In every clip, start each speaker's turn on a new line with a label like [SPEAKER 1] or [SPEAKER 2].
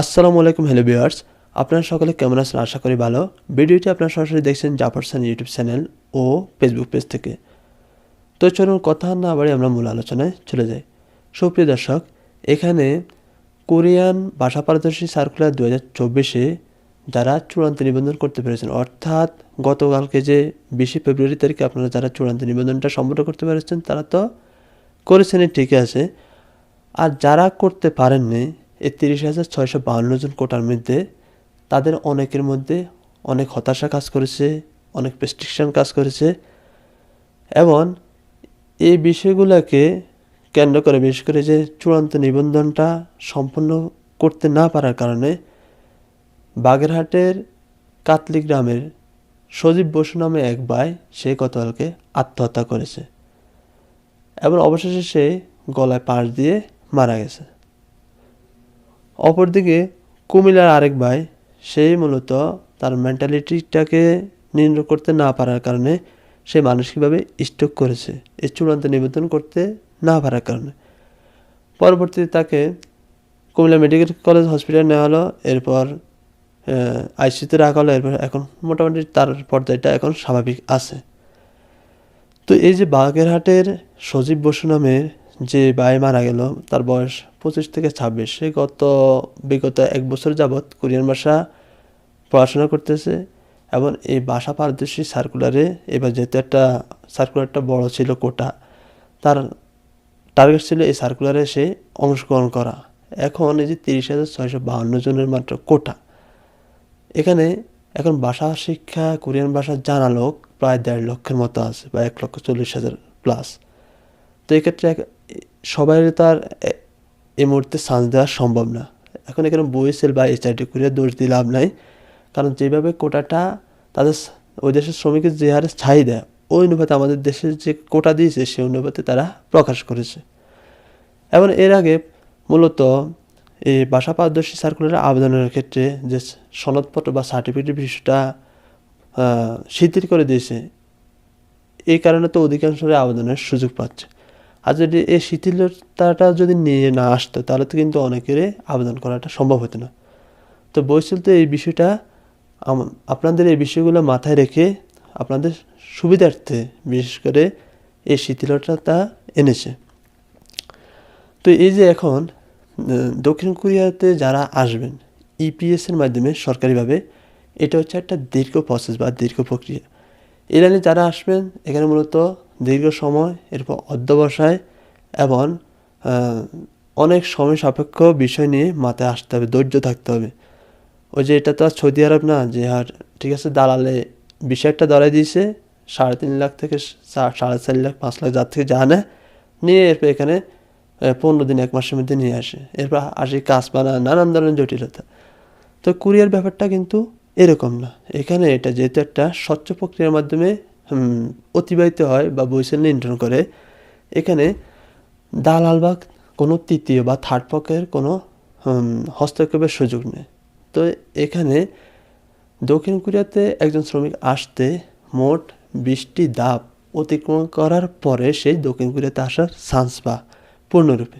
[SPEAKER 1] আসসালামু আলাইকুম, hello viewers. আপনারা সকলে কেমন আছেন? আশা করি ভালো। ভিডিওটি আপনারা সরাসরি দেখছেন জাফরসান ইউটিউব চ্যানেল ও ফেসবুক পেজ থেকে। তো চলুন কথা না বাড়ি আমরা মূল আলোচনায় চলে যাই। সুপ্রিয় দর্শক, এখানে কোরিয়ান ভাষা পারদর্শী সার্কুলার দু হাজার চব্বিশে যারা চূড়ান্ত নিবন্ধন করতে পেরেছেন, অর্থাৎ গতকালকে যে বিশে ফেব্রুয়ারি তারিখে আপনারা যারা চূড়ান্ত নিবন্ধনটা সম্পূর্ণ করতে পেরেছেন, তারা তো করেছেনই, ঠিকই আছে। আর যারা করতে পারেননি এই তিরিশ হাজার ছয়শো বাহান্ন জন কোটার মধ্যে তাদের অনেকের মধ্যে অনেক হতাশা কাজ করেছে, অনেক প্রেস্ট্রিকশন কাজ করেছে এবং এই বিষয়গুলোকে কেন্দ্র করে, বিশেষ করে যে চূড়ান্ত নিবন্ধনটা সম্পূর্ণ করতে না পারার কারণে বাগেরহাটের কাতলি গ্রামের সজীব বসু নামে এক ভাই, সে গতকালকে আত্মহত্যা করেছে এবং অবশেষে সে গলায় পাশ দিয়ে মারা গেছে। অপরদিকে কুমিল্লার আরেক ভাই, সেই মূলত তার মেন্টালিটিটাকে নিয়ন্ত্রণ করতে না পারার কারণে সে মানসিকভাবে স্ট্রোক করেছে। এই চূড়ান্ত নিবেদন করতে না পারার কারণে। পরবর্তীতে তাকে কুমিল্লা মেডিকেল কলেজ হসপিটালে নেওয়া হলো। এরপর আইসিতে রাখা হলো। এরপর এখন মোটামুটি তার পর্যায়টা এখন স্বাভাবিক আছে। তো এই যে বাগেরহাটের সজীব বসু নামের যে ভাই মারা গেল, তার বয়স পঁচিশ থেকে ছাব্বিশ। সে গত বিগত এক বছর যাবৎ কোরিয়ান ভাষা পড়াশোনা করতেছে এবং এই ভাষা পারদর্শী সার্কুলারে এবার যেহেতু একটা সার্কুলারটা বড় ছিল কোটা, তার টার্গেট ছিল এই সার্কুলারে সে অংশগ্রহণ করা। এখন এই যে তিরিশ হাজার ছয়শো বাহান্ন জনের মাত্র কোটা। এখানে এখন ভাষা শিক্ষা, কোরিয়ান ভাষা জানা লোক প্রায় দেড় লক্ষের মতো আছে বা এক লক্ষ চল্লিশ হাজার প্লাস তো এক্ষেত্রে সবাই তার এই মুহূর্তে চান্স দেওয়া সম্ভব না। এখন এখানে বইসেল বা এইচআইটি কোরিয়া দোষ দিয়ে লাভ নাই। কারণ যেভাবে কোটাটা তাদের ওই দেশের শ্রমিকের যে হারে চাহিদা, ওই অনুপাতে আমাদের দেশের যে কোটা দিয়েছে, সেই অনুপাতে তারা প্রকাশ করেছে। এবং এর আগে মূলত এই ভাষা পারদর্শী সার্কুলারের আবেদনের ক্ষেত্রে যে সনদপত্র বা সার্টিফিকেট বিষয়টা শিথিল করে দিয়েছে, এই কারণে তো অধিকাংশরা আবেদনের সুযোগ পাচ্ছে। আর যদি এই শিথিলতাটা যদি নিয়ে না আসতো, তাহলে তো কিন্তু অনেকেরই আবেদন করাটা সম্ভব হতো না। তো তো এই বিষয়টা আপনাদের এই বিষয়গুলো মাথায় রেখে আপনাদের সুবিধার্থে বিশেষ করে এই শিথিলতা এনেছে। তো এই যে এখন দক্ষিণ কোরিয়াতে যারা আসবেন ইপিএসের মাধ্যমে সরকারিভাবে, এটা হচ্ছে একটা দীর্ঘ প্রসেস বা দীর্ঘ প্রক্রিয়া। লাইনে যারা আসবেন, এখানে মূলত দীর্ঘ সময়, এরপর অধ্যবসায় এবং অনেক সময় সাপেক্ষ বিষয় নিয়ে মাথায় আসতে হবে, ধৈর্য থাকতে হবে। ওই যে এটা তো আর সৌদি আরব না, যে আর, ঠিক আছে, দালালে বিষয় একটা ধরাই দিয়েছে, সাড়ে তিন লাখ থেকে সাড়ে চার লাখ, পাঁচ লাখ যার থেকে যা নেয় নিয়ে এরপর এখানে পনেরো দিন, এক মাসের মধ্যে নিয়ে আসে। এরপর আসি কাজ বানা, নানান ধরনের জটিলতা। তো কুরিয়ার ব্যাপারটা কিন্তু এরকম না। এখানে এটা যেহেতু একটা স্বচ্ছ প্রক্রিয়ার মাধ্যমে অতিবাহিত হয় বা বৈশাল নিয়ন্ত্রণ করে। এখানে দালাল বা কোনো তৃতীয় বা থার্ড পক্ষের কোনো হস্তক্ষেপের সুযোগ নেই। তো এখানে দক্ষিণ কোরিয়াতে একজন শ্রমিক আসতে মোট বিশটি ধাপ অতিক্রম করার পরে সেই দক্ষিণ কোরিয়াতে আসার চান্স পা পূর্ণরূপে।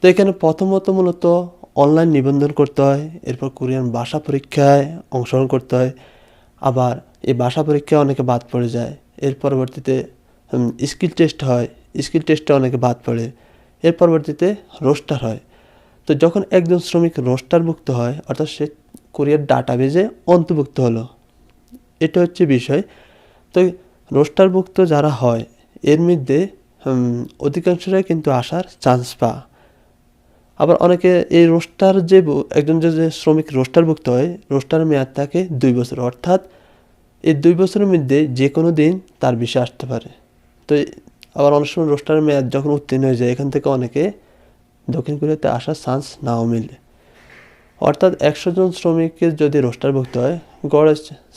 [SPEAKER 1] তো এখানে প্রথমত মূলত অনলাইন নিবন্ধন করতে হয়, এরপর কোরিয়ান ভাষা পরীক্ষায় অংশগ্রহণ করতে হয়। আবার এই ভাষা পরীক্ষায় অনেকে বাদ পড়ে যায়। এর পরবর্তীতে স্কিল টেস্ট হয়। স্কিল টেস্টে অনেকে বাদ পড়ে। এর পরবর্তীতে রোস্টার হয়। তো যখন একজন শ্রমিক রোস্টারভুক্ত হয়, অর্থাৎ সে কোরিয়ার ডাটাবেজে অন্তর্ভুক্ত হলো, এটা হচ্ছে বিষয়। তো রোস্টারভুক্ত যারা হয়, এর মধ্যে অধিকাংশরাই কিন্তু আসার চান্স পা আবার অনেকে এই রোস্টার যে একজন যে শ্রমিক রোস্টারভুক্ত হয়, রোস্টার মেয়াদ থাকে দুই বছর। অর্থাৎ এই দুই বছরের মধ্যে যে কোনো দিন তার বিষয় আসতে পারে। তো আবার অনেক সময় রোস্টার মেয়াদ যখন উত্তীর্ণ হয়ে যায়, এখান থেকে অনেকে দক্ষিণ কোরিয়াতে আসার চান্স নাও মিলে। অর্থাৎ একশো জন শ্রমিকের যদি রোস্টারভুক্ত হয়, গড়ে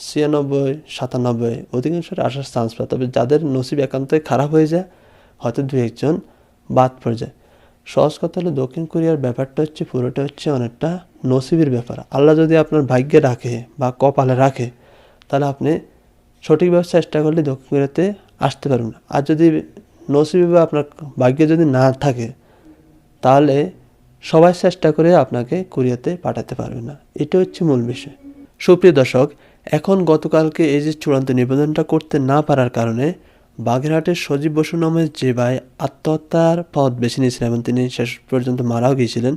[SPEAKER 1] ছিয়ানব্বই, সাতানব্বই, অধিকাংশের আসার চান্স পায়। তবে যাদের নসিব একান্তই খারাপ হয়ে যায়, হয়তো দু একজন বাদ পড়ে যায়। সহজ কথা হলো দক্ষিণ কোরিয়ার ব্যাপারটা হচ্ছে, পুরোটা হচ্ছে অনেকটা নসিবের ব্যাপার। আল্লাহ যদি আপনার ভাগ্যে রাখে বা কপালে রাখে, তাহলে আপনি সঠিকভাবে চেষ্টা করলে দক্ষিণ কোরিয়াতে আসতে পারবেন। আর যদি নসিবে বা আপনার ভাগ্যে যদি না থাকে, তাহলে সবাই চেষ্টা করে আপনাকে কোরিয়াতে পাঠাতে পারবে না। এটা হচ্ছে মূল বিষয়। সুপ্রিয় দর্শক, এখন গতকালকে এই যে চূড়ান্ত নিবেদনটা করতে না পারার কারণে বাগেরহাটের সজীব বসু নামের যে ভাই আত্মহত্যার পথ বেছে নিয়েছিলেন এবং তিনি শেষ পর্যন্ত মারাও গিয়েছিলেন,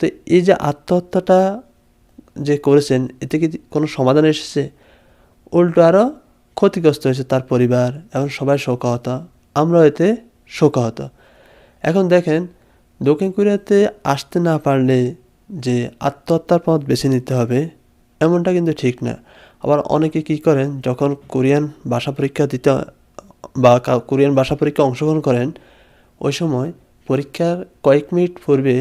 [SPEAKER 1] তো এই যে আত্মহত্যাটা যে করেছেন, এতে কি কোনো সমাধান এসেছে? উল্টো আরও ক্ষতিগ্রস্ত হয়েছে তার পরিবার এবং সবাই শোকাহত, আমরাও এতে শোকাহত। এখন দেখেন, দক্ষিণ কোরিয়াতে আসতে না পারলে যে আত্মহত্যার পথ বেছে নিতে হবে, এমনটা কিন্তু ঠিক না। আবার অনেকে কি করেন, যখন কোরিয়ান ভাষা পরীক্ষা দিতে বা কোরিয়ান ভাষা পরীক্ষা অংশগ্রহণ করেন, ওই সময় পরীক্ষার কয়েক মিনিট পূর্বে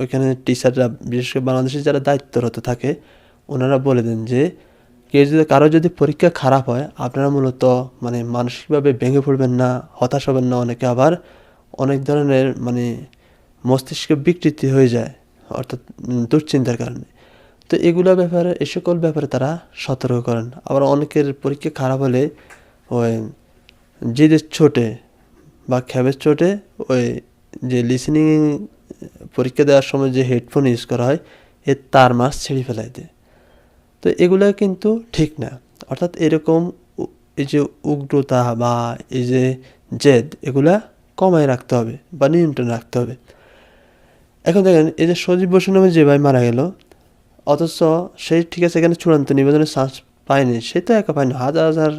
[SPEAKER 1] ওইখানে টিচাররা বিশেষ করে বাংলাদেশের যারা দায়িত্বরত থাকে, ওনারা বলে দেন যে, কেউ যদি কারও যদি পরীক্ষা খারাপ হয়, আপনারা মূলত মানে মানসিকভাবে ভেঙে পড়বেন না, হতাশ হবেন না অনেকে আবার, অনেক ধরনের মানে মস্তিষ্ক বিকৃতি হয়ে যায়, অর্থাৎ দুশ্চিন্তার কারণে। তো এগুলো ব্যাপারে এ সকল ব্যাপারে তারা সতর্ক করেন। আবার অনেকের পরীক্ষা খারাপ হলে ওই জিদের চোটে বা খ্যাবের চোটে ওই যে লিসেনিং পরীক্ষা দেওয়ার সময় যে হেডফোন ইউজ করা হয় এর তার মাছ ছেড়ে ফেলাই দেয় তো এগুলো কিন্তু ঠিক না। অর্থাৎ এরকম এই যে উগ্রতা বা এই যে জেদ, এগুলা কমায় রাখতে হবে বা নিয়ন্ত্রণে রাখতে হবে। এখন দেখেন, এই যে সজীব বসু নামে যে ভাই মারা গেল, অথচ সে ঠিক আছে, এখানে চূড়ান্ত নিবেদনের চান্স পায়নি। সে তো একা পায়নি, হাজার হাজার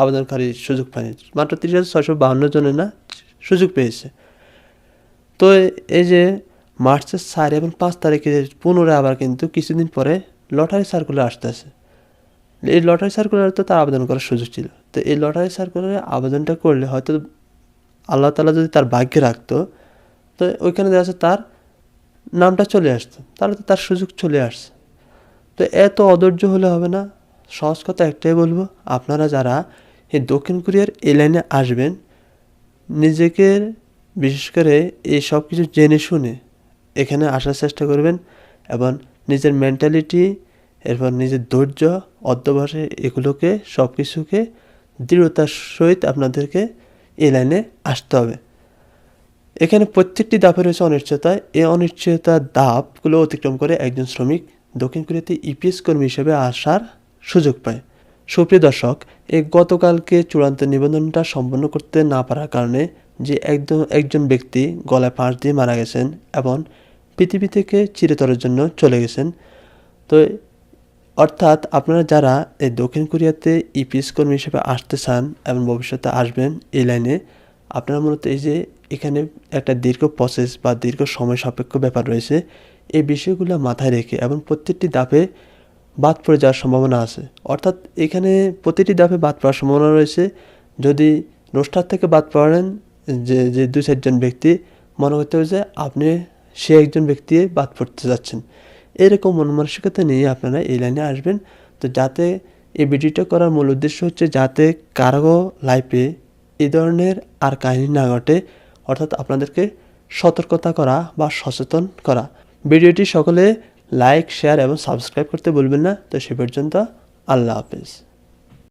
[SPEAKER 1] আবেদনকারী সুযোগ পায়নি। মাত্র তিরিশ হাজার ছয়শো বাহান্ন জনের না, সুযোগ পেয়েছে। তো এই যে মার্চের চার এবং পাঁচ তারিখে পুনরায় আবার কিন্তু কিছুদিন পরে লটারি সার্কুলার আসতেছে। এই লটারি সার্কুলারে তো তার আবেদন করার সুযোগ ছিল। তো এই লটারি সার্কুলারে আবেদনটা করলে হয়তো আল্লাহ তালা যদি তার ভাগ্যে রাখতো, তো ওইখানে দেখা যাচ্ছে তার নামটা চলে আসতো। তাহলে তো তার সুযোগ চলে আসছে। তো এত অধৈর্য হলে হবে না। সহজ কথা একটাই বলব, আপনারা যারা এই দক্ষিণ কোরিয়ার এই লাইনে আসবেন, নিজেকে বিশেষ করে এই সব কিছু জেনে শুনে এখানে আসার চেষ্টা করবেন এবং নিজের মেন্টালিটি এরপর নিজের ধৈর্য, অধ্যবসায় এগুলোকে, সব কিছুকে দৃঢ়তার সহিত আপনাদেরকে এই লাইনে আসতে হবে। এখানে প্রত্যেকটি ধাপে রয়েছে অনিশ্চয়তা। এই অনিশ্চয়তার ধাপগুলো অতিক্রম করে একজন শ্রমিক দক্ষিণ কোরিয়াতে ইপিএস কর্মী হিসেবে আসার সুযোগ পায়। সুপ্রিয় দর্শক এই গতকালকে চূড়ান্ত নিবন্ধনটা সম্পন্ন করতে না পারার কারণে যে একজন একজন ব্যক্তি গলায় ফাঁস দিয়ে মারা গেছেন এবং পৃথিবী থেকে চিরতরের জন্য চলে গেছেন। তো অর্থাৎ আপনারা যারা এই দক্ষিণ কোরিয়াতে ইপিএস কর্মী হিসেবে আসতে চান এবং ভবিষ্যতে আসবেন এই লাইনে, আপনারা মূলত এই যে এখানে একটা দীর্ঘ প্রসেস বা দীর্ঘ সময় সাপেক্ষ ব্যাপার রয়েছে, এই বিষয়গুলো মাথায় রেখে এবং প্রত্যেকটি ধাপে বাদ পড়ে যাওয়ার সম্ভাবনা আছে। অর্থাৎ এখানে প্রতিটি ধাপে বাদ পড়ার সম্ভাবনা রয়েছে। যদি রোস্টার থেকে বাদ পড়েন যে যে দু চারজন ব্যক্তি, মনে করতে হবে যে আপনি সে একজন ব্যক্তি বাদ পড়তে যাচ্ছেন। এরকম মন মানসিকতা নিয়ে আপনারা এই লাইনে আসবেন। তো যাতে এই ভিডিওটা করার মূল উদ্দেশ্য হচ্ছে যাতে কারও লাইফে এই ধরনের আর কাহিনী না ঘটে। অর্থাৎ আপনাদেরকে সতর্কতা করা বা সচেতন করা। ভিডিওটি সকলে লাইক শেয়ার এবং সাবস্ক্রাইব করতে বলবেন না। তো সে পর্যন্ত আল্লাহ হাফেজ।